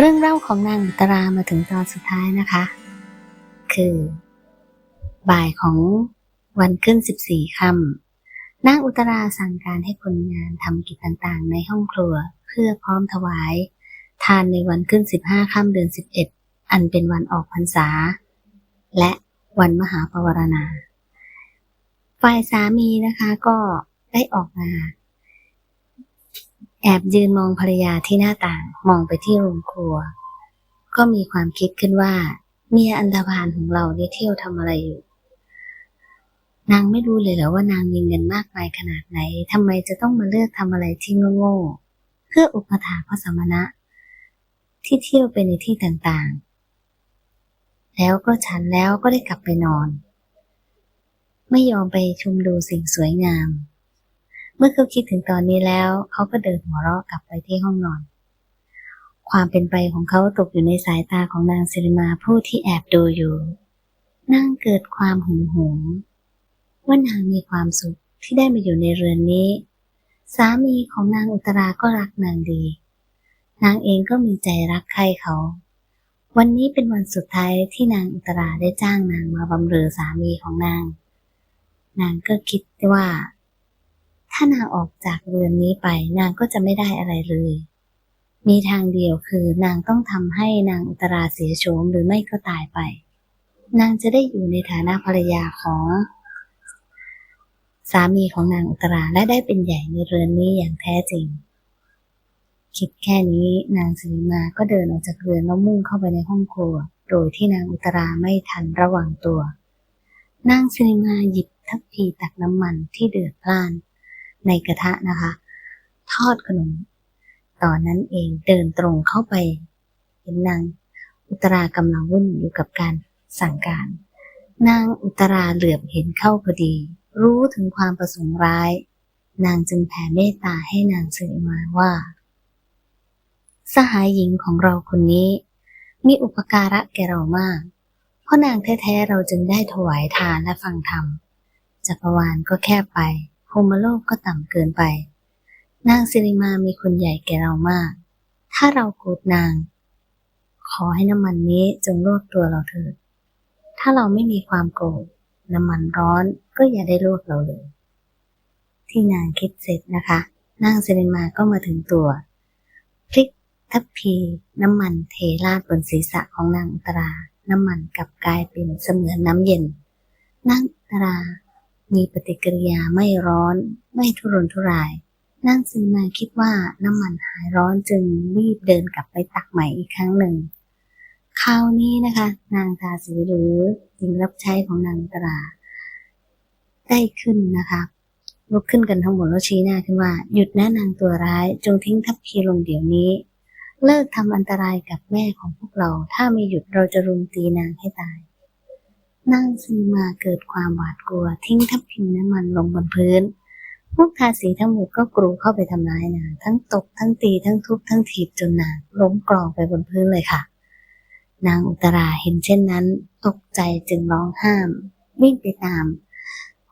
เรื่องเล่าของนางอุตรามาถึงตอนสุดท้ายนะคะ คือ บ่ายของวันขึ้น14ค่ำนางอุตราสั่งการให้คนงานทำกิจต่างๆ ในห้องครัวเพื่อพร้อมถวาย ทานในวันขึ้น15ค่ำเดือน11อันเป็นวันออกพรรษา และวันมหาปวารณา ฝ่ายสามีนะคะก็ได้ออกมา แอบยืนมองภรรยาที่หน้าต่างมองไปที่โรงครัว ก็มีความคิดขึ้นว่า เมียอันธพาลของเราได้เที่ยวทำอะไรอยู่ นางไม่รู้เลยเหรอว่านางมีเงินมากมายขนาดไหนทำไมจะต้องมาเลือกทำอะไรที่โง่ๆเพื่ออุปถาพระสมณะ ที่เที่ยวไปในที่ต่างๆ แล้วก็ฉันแล้วก็ได้กลับไปนอน ไม่ยอมไปชมดูสิ่งสวยงาม เมื่อเขาคิดถึงตอนนี้แล้ว เขาก็เดินหัวเราะกลับไปที่ห้องนอน ความเป็นไปของเขาตกอยู่ในสายตาของนางสิริมาผู้ที่แอบดูอยู่นางเกิดความหึงหวงว่านางมีความสุขที่ได้มาอยู่ในเรือนนี้ สามีของนางอุตราก็รักนางดี นางเองก็มีใจรักใครเขา วันนี้เป็นวันสุดท้ายที่นางอุตราได้จ้างนางมาบำเรอสามีของนาง นางก็คิดว่า ถ้านางออกจากเรือนนี้ไปนางก็จะไม่ได้อะไรเลย มีทางเดียวคือนางต้องทำให้นางอุตราเสียโฉมหรือไม่ก็ตายไป นางจะได้อยู่ในฐานะภรรยาของสามีของนางอุตราและได้เป็นใหญ่ในเรือนนี้อย่างแท้จริง คิดแค่นี้นางสิริมาก็เดินออกจากเรือนแล้วมุ่งเข้าไปในห้องครัว โดยที่นางอุตราไม่ทันระวังตัว นางสิริมาหยิบทัพพีตักน้ำมันที่เดือดพล่าน ในกระทะนะคะ ทอดขนม ตอนนั้นเองเดินตรงเข้าไป เห็นนางอุตรากำลังวุ่นอยู่กับการสั่งการ นางอุตราเหลือบเห็นเข้าพอดี รู้ถึงความประสงค์ร้าย นางจึงแผ่เมตตาให้นางสิริมาว่า สหายหญิงของเราคนนี้ มีอุปการะแก่เรามากเพราะนางแท้ๆเราจึงได้ถวายทานและฟังธรรมจักรวาลก็แคบไป พรหมโลกก็ต่ำเกินไป นางสิริมามีคนใหญ่แก่เรามาก ถ้าเราโกรธนาง ขอให้น้ำมันนี้จงลวกตัวเราเถิด ถ้าเราไม่มีความโกรธน้ำมันร้อนก็อย่าได้ลวกเราเลย ที่นางคิดเสร็จนะคะ นางสิริมาก็มาถึงตัวพลิกทัพพีน้ำมันเทราดบนศีรษะของนางอุตรา น้ำมันกลับกลายเป็นเสมือนน้ำเย็นนางอุตรา มีปฏิกิริยาไม่ร้อน ไม่ทุรนทุรายนางสิมาคิดว่าน้ำมันหายร้อนจึงรีบเดินกลับไปตักใหม่อีกครั้งหนึ่ง คราวนี้นะคะ นางทาสีหรือหญิงรับใช้ของนางตราได้ขึ้นนะคะลุกขึ้นกันทั้งหมดแล้วชี้หน้าขึ้นว่า หยุดนะนางตัวร้าย จงทิ้งทัพพีลงเดี๋ยวนี้ เลิกทำอันตรายกับแม่ของพวกเรา ถ้าไม่หยุดเราจะรุมตีนางให้ตาย นางซีมาเกิดความหวาดกลัว ทิ้งทัพพิมน้ำมันลงบนพื้น พวกทาสีทั้งหมดก็กรูเข้าไปทำร้ายนางทั้งตบทั้งตีทั้งทุบทั้งถีบจนนางล้มกรองไปบนพื้นเลยค่ะ นางอุตราเห็นเช่นนั้น ตกใจจึงร้องห้าม วิ่งไปตาม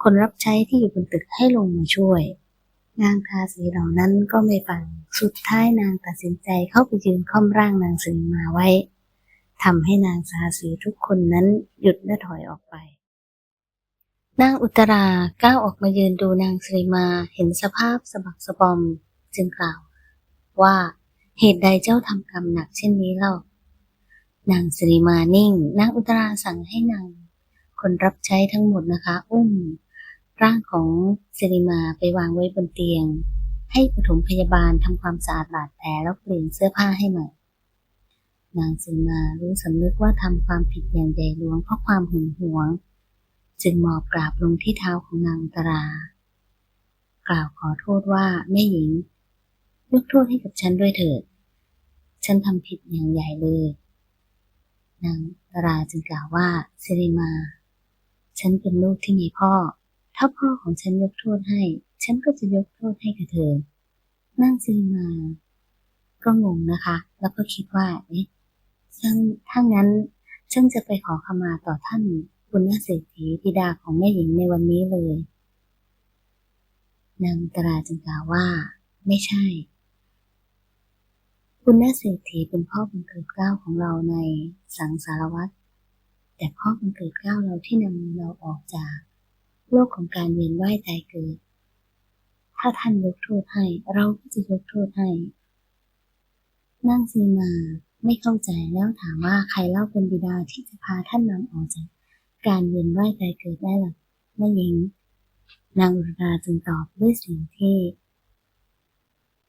คนรับใช้ที่อยู่บนตึกให้ลงมาช่วย นางทาสีเหล่านั้นก็ไม่ฟัง สุดท้ายนางตัดสินใจเข้าไปยืนค่อมร่างนางสิมาไว้ ทำให้นางสาสีทุกคนนั้นหยุดและถอยออกไป นางอุตราก้าวออกมายืนดูนางสริมาเห็นสภาพสะบักสะบอมจึงกล่าว ว่าเหตุใดเจ้าทำกรรมหนักเช่นนี้เล่า นางสริมานิ่ง นางอุตราสั่งให้นางคนรับใช้ทั้งหมดนะคะ อุ้ม ร่างของสิริมาไปวางไว้บนเตียง ให้ปฐมพยาบาลทำความสะอาดบาดแผลแล้วเปลี่ยนเสื้อผ้าให้ใหม่ นางสิริมารู้สำนึกว่าทำความผิดอย่างใหญ่หลวงเพราะความหึงหวง จึงหมอบกราบลงที่เท้าของนางตรา กล่าวขอโทษว่าแม่หญิง ยกโทษให้กับฉันด้วยเถิด ฉันทำผิดอย่างใหญ่เลย นางตราจึงกล่าวว่าสิริมา ฉันเป็นลูกที่มีพ่อ ถ้าพ่อของฉันยกโทษให้ ฉันก็จะยกโทษให้กับเธอนางสิริมา ก็งงนะคะ แล้วก็คิดว่าเอ๊ะ ฉันถ้างั้นฉันจะไปขอขมาต่อท่านคุณเศรษฐีธิดาของแม่หญิงในวันนี้เลย นางตราจึงกล่าวว่า ไม่ใช่ปุณณเศรษฐีเป็นพ่อบังเกิดเกล้าของเราในสังสารวัฏแต่พ่อบังเกิดเกล้าเราที่นำเราออกจาก โลกของการเวียนว่ายตายเกิด ถ้าท่านยกโทษให้เราก็จะยกโทษให้นั่งซีมา ไม่เข้าใจแล้วถามว่าใครเล่าเป็นบิดาที่จะพาท่านนำออกจากการเวียนว่ายตายเกิดได้หรอแม่หญิง นางอุราจึงตอบด้วยเสียงที่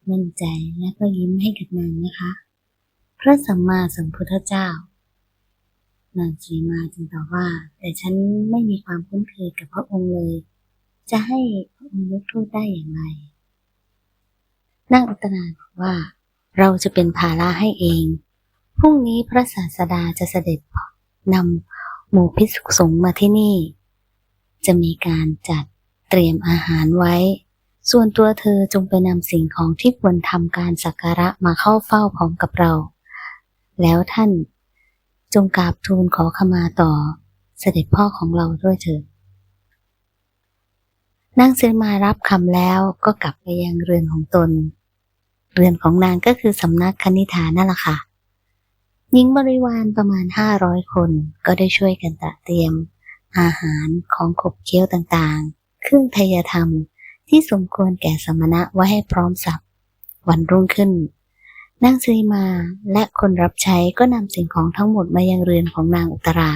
มั่นใจและก็ยิ้มให้กับนางนะคะ พระสัมมาสัมพุทธเจ้านางสีมาจึงตอบว่า แต่ฉันไม่มีความคุ้นเคยกับพระองค์เลย จะให้พระองค์ยกโทษได้อย่างไรนางอุตราบอกว่า เราจะเป็นภาระให้เอง พรุ่งนี้พระศาสดาจะเสด็จนำหมู่พิสุสงฆ์มาที่นี่ จะมีการจัดเตรียมอาหารไว้ ส่วนตัวเธอจงไปนำสิ่งของที่ควรทำการสักการะมาเข้าเฝ้าพร้อมกับเรา แล้วท่านจงกราบทูลขอขมาต่อเสด็จพ่อของเราด้วยเถิดนางเซมารับคำแล้วก็กลับไปยังเรือนของตน เรือนของนางก็คือสำนักคณิธานั่นแหละค่ะ หญิงบริวารประมาณห้าร้อยคนก็ได้ช่วยกันตระเตรียม อาหารของขบเคี้ยวต่างๆ เครื่องทายธรรมที่สมควรแก่สมณะไว้ให้พร้อมสับวันรุ่งขึ้นนางซีมาและคนรับใช้ก็นำสิ่งของทั้งหมดมายังเรือนของนางอุตรา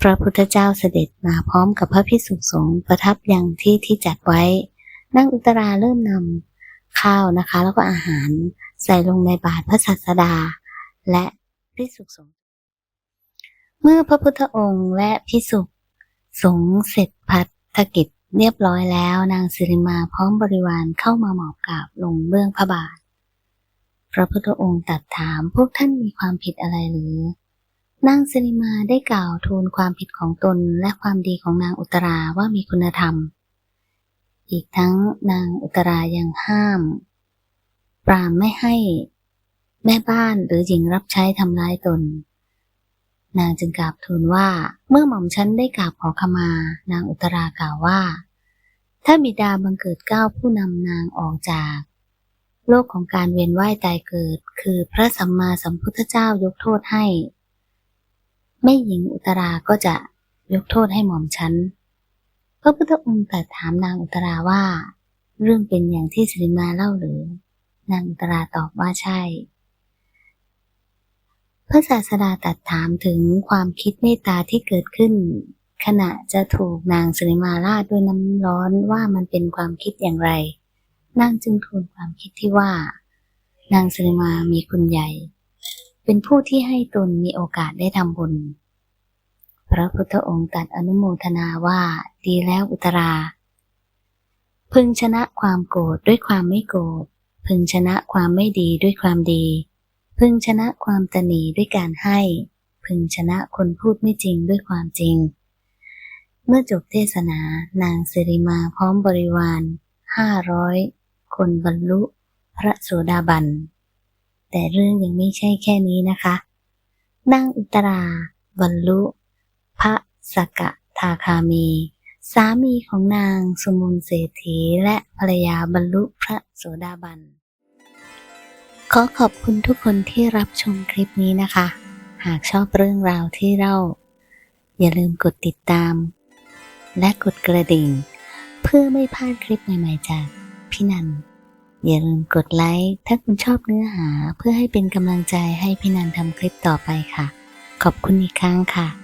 พระพุทธเจ้าเสด็จมาพร้อมกับพระพิสุสงฆ์ประทับยังที่ที่จัดไว้ นางอุตราเริ่มนำข้าวนะคะ แล้วก็อาหารใส่ลงในบาตรพระศาสดา และ พิสุสงฆ์เมื่อพระพุทธองค์และพิสุสงฆ์เสร็จพัฒกิจเรียบร้อยแล้ว นางสิริมาพร้อมบริวารเข้ามาหมอบกราบลงเบื้องพระบาท พระพุทธองค์ตรัสถามพวกท่านมีความผิดอะไรหรือนางสิริมาได้กล่าวทูลความผิดของตนและความดีของนางอุตราว่ามีคุณธรรม อีกทั้งนางอุตรายังห้าม ปรามไม่ให้ แม่บ้านหรือหญิงรับใช้ทำร้ายตน นางจึงกราบทูลว่าเมื่อหม่อมฉันได้กราบขอขมา นางอุตรากล่าวว่า ถ้าบิดาบังเกิดก้าวผู้นำนางออกจาก โลกของการเวียนว่ายตายเกิด คือพระสัมมาสัมพุทธเจ้ายกโทษให้แม่หญิงอุตราก็จะยกโทษให้หม่อมฉันพระพุทธองค์ตรัสถามนางอุตราว่า เรื่องเป็นอย่างที่สิริมาเล่าหรือ นางอุตราตอบว่าใช่ พระศาสดาตรัสถามถึงความคิดเมตตาที่เกิดขึ้น ขณะจะถูกนางสิริมาราดด้วยน้ำร้อนว่ามันเป็นความคิดอย่างไร นางจึงทูลความคิดที่ว่า นางสิริมามีคุณใหญ่ เป็นผู้ที่ให้ตนมีโอกาสได้ทำบุญ พระพุทธองค์ตรัสอนุโมทนาว่าดีแล้วอุตรา พึงชนะความโกรธด้วยความไม่โกรธพึงชนะความไม่ดีด้วยความดี พึงชนะความตนีด้วยการให้ พึงชนะคนพูดไม่จริงด้วยความจริง เมื่อจบเทศนานางสิริมาพร้อมบริวารห้าร้อยคนบรรลุพระโสดาบัน แต่เรื่องยังไม่ใช่แค่นี้นะคะนางอุตราบรรลุ พระสกทาคามี สามีของนางสมุนเศรษฐีและภรรยาบรรลุพระโสดาบัน ขอขอบคุณทุกคนที่รับชมคลิปนี้นะคะ หากชอบเรื่องราวที่เราอย่าลืมกดติดตาม และกดกระดิ่ง เพื่อไม่พลาดคลิปใหม่ๆจากพี่นัน อย่าลืมกดไลค์ถ้าคุณชอบเนื้อหาเพื่อให้เป็นกำลังใจให้พี่นันทำคลิปต่อไปค่ะ ขอบคุณอีกครั้งค่ะ